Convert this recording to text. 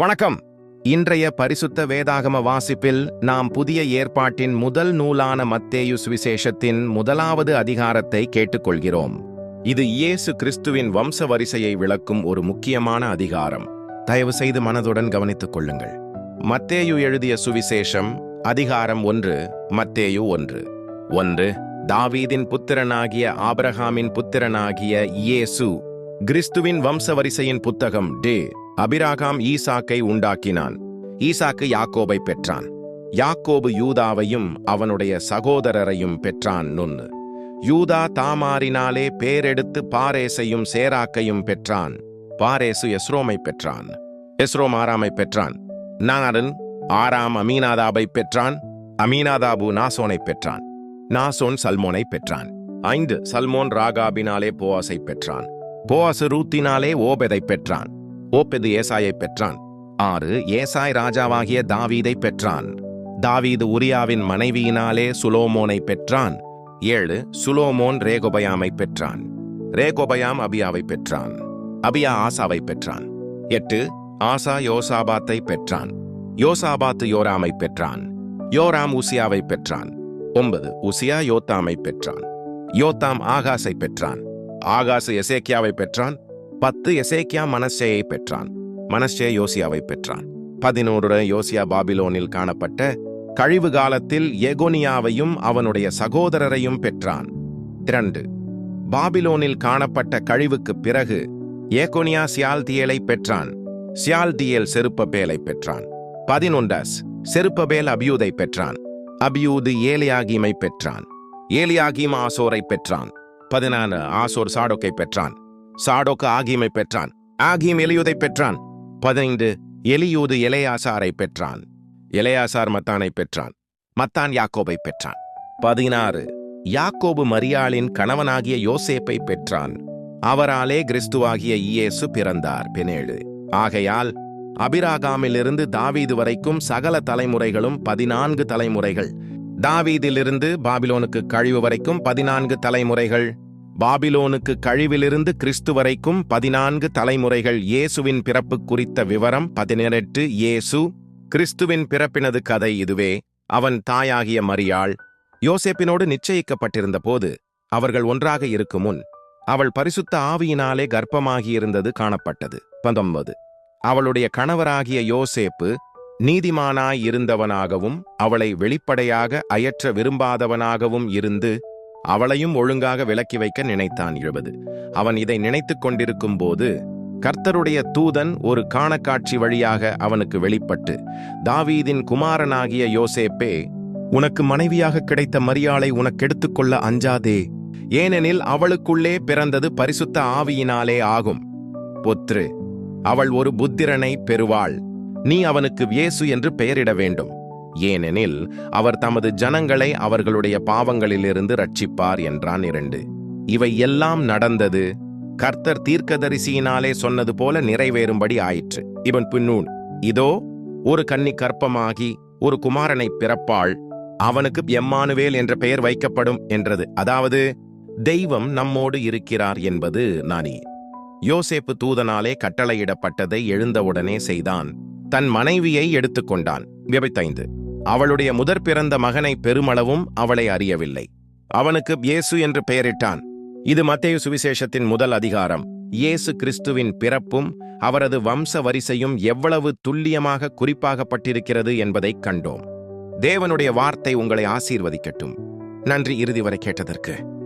வணக்கம். இன்றைய பரிசுத்த வேதாகம வாசிப்பில் நாம் புதிய ஏற்பாட்டின் முதல் நூலான மத்தேயு சுவிசேஷத்தின் முதலாவது அதிகாரத்தை கேட்டுக்கொள்கிறோம். இது இயேசு கிறிஸ்துவின் வம்ச வரிசையை விளக்கும் ஒரு முக்கியமான அதிகாரம். தயவு செய்து மனதுடன் கவனித்துக் கொள்ளுங்கள். மத்தேயு எழுதிய சுவிசேஷம் அதிகாரம் ஒன்று மத்தேயு ஒன்று. ஒன்று தாவீதின் புத்திரனாகிய ஆபிரகாமின் புத்திரனாகிய இயேசு கிறிஸ்துவின் வம்சவரிசையின் புத்தகம் டே. அபிராகாம் ஈசாக்கை உண்டாக்கினான். ஈசாக்கு யாக்கோபை பெற்றான். யாக்கோபு யூதாவையும் அவனுடைய சகோதரரையும் பெற்றான் நுண்ணு யூதா தாமாரினாலே பேரெடுத்து பாரேசையும் சேராக்கையும் பெற்றான். பாரேசு எஸ்ரோமை பெற்றான். எஸ்ரோம் ஆறாமை பெற்றான். நாரன் ஆறாம் அமீனாதாபை பெற்றான். அமீனாதாபு நாசோனை பெற்றான். நாசோன் சல்மோனை பெற்றான். ஐந்து சல்மோன் ராகாபினாலே போவாசை பெற்றான். போவாசு ரூத்தினாலே ஓபெதை பெற்றான். ஓப்பெது ஏசாயை பெற்றான். ஆறு ஏசாய் ராஜாவாகிய தாவீதை பெற்றான். தாவீது உரியாவின் மனைவியினாலே சுலோமோனை பெற்றான். ஏழு சுலோமோன் ரேகோபயாமை பெற்றான். ரேகோபயாம் அபியாவை பெற்றான். அபியா ஆசாவை பெற்றான். எட்டு ஆசா யோசாபாத்தை பெற்றான். யோசாபாத்து யோராமை பெற்றான். யோராம் உசியாவை பெற்றான். ஒன்பது உசியா யோத்தாமை பெற்றான். யோத்தாம் ஆகாஸை பெற்றான். ஆகாசு எசேக்கியாவை பெற்றான். பத்து எசேக்கியா மனசேயை பெற்றான். மனசே யோசியாவை பெற்றான். பதினோரு யோசியா பாபிலோனில் காணப்பட்ட கழிவு காலத்தில் எகோனியாவையும் அவனுடைய சகோதரரையும் பெற்றான். இரண்டு பாபிலோனில் காணப்பட்ட கழிவுக்கு பிறகு ஏகோனியா சியால்தியலை பெற்றான். சியால்தியல் செருப்பபேலை பெற்றான். பதினொன்றஸ் செருப்பபேல் அபியூதை பெற்றான். அபியூது ஏலியாகீமை பெற்றான். ஏலியாகீம் ஆசோரை பெற்றான். பதினாறு ஆசோர் சாடோக்கை பெற்றான். சாடோக்கு ஆகிமை பெற்றான். ஆகீம் எலியூதை பெற்றான். பதினைந்து எலியூது எலையாசாரை பெற்றான். எலையாசார் மத்தானை பெற்றான். மத்தான் யாக்கோபை பெற்றான். பதினாறு யாக்கோபு மரியாளின் கணவனாகிய யோசேப்பை பெற்றான். அவராலே கிறிஸ்துவாகிய இயேசு பிறந்தார். பெனேழு ஆகையால் அபிராகாமிலிருந்து தாவீது வரைக்கும் சகல தலைமுறைகளும் பதினான்கு தலைமுறைகள். தாவீதிலிருந்து பாபிலோனுக்கு கழிவு வரைக்கும் பதினான்கு தலைமுறைகள். பாபிலோனுக்கு கழிவிலிருந்து கிறிஸ்து வரைக்கும் பதினான்கு தலைமுறைகள் இயேசுவின் பிறப்பு குறித்த விவரம் பதினெட்டு. இயேசு கிறிஸ்துவின் பிறப்பினது கதை இதுவே. அவன் தாயாகிய மரியாள் யோசேப்பினோடு நிச்சயிக்கப்பட்டிருந்த போது அவர்கள் ஒன்றாக இருக்கும் முன் அவள் பரிசுத்த ஆவியினாலே கர்ப்பமாகியிருந்தது காணப்பட்டது. பத்தொன்பது. அவளுடைய கணவராகிய யோசேப்பு நீதிமானாய் இருந்தவனாகவும் அவளை வெளிப்படையாக அயற்ற விரும்பாதவனாகவும் இருந்து அவளையும் ஒழுங்காக விலக்கி வைக்க நினைத்தான் எழுபது அவன் இதை நினைத்துக் கொண்டிருக்கும் போது கர்த்தருடைய தூதன் ஒரு காணக்காட்சி வழியாக அவனுக்கு வெளிப்பட்டு தாவீதின் குமாரனாகிய யோசேப்பே உனக்கு மனைவியாக கிடைத்த மரியாளை உனக்கெடுத்துக்கொள்ள அஞ்சாதே ஏனெனில் அவளுக்குள்ளே பிறந்தது பரிசுத்த ஆவியினாலே ஆகும். பொத்ரு அவள் ஒரு புத்திரனை பெறுவாள். நீ அவனுக்கு வியேசு என்று பெயரிட வேண்டும். ஏனெனில் அவர் தமது ஜனங்களை அவர்களுடைய பாவங்களிலிருந்து ரட்சிப்பார் என்றான் இரண்டு. இவை எல்லாம் நடந்தது கர்த்தர் தீர்க்கதரிசியினாலே சொன்னது போல நிறைவேறும்படி ஆயிற்று. இவன் பின்னூன் இதோ ஒரு கன்னி கற்பமாகி ஒரு குமாரனை பிறப்பாள் அவனுக்கு எம்மானுவேல் என்ற பெயர் வைக்கப்படும் என்றது. அதாவது தெய்வம் நம்மோடு இருக்கிறார் என்பது நானே. யோசேப்பு தூதனாலே கட்டளையிடப்பட்டதை எழுந்தவுடனே செய்தான். தன் மனைவியை எடுத்துக்கொண்டான். விபத்தைந்து அவளுடைய முதற் பிறந்த மகனை பெருமளவும் அவளை அறியவில்லை. அவனுக்கு இயேசு என்று பெயரிட்டான். இது மத்தேயு சுவிசேஷத்தின் முதல் அதிகாரம். இயேசு கிறிஸ்துவின் பிறப்பும் அவரது வம்ச வரிசையும் எவ்வளவு துல்லியமாக குறிப்பாகப்பட்டிருக்கிறது என்பதைக் கண்டோம். தேவனுடைய வார்த்தை உங்களை ஆசீர்வதிக்கட்டும். நன்றி இறுதி வரை கேட்டதற்கு.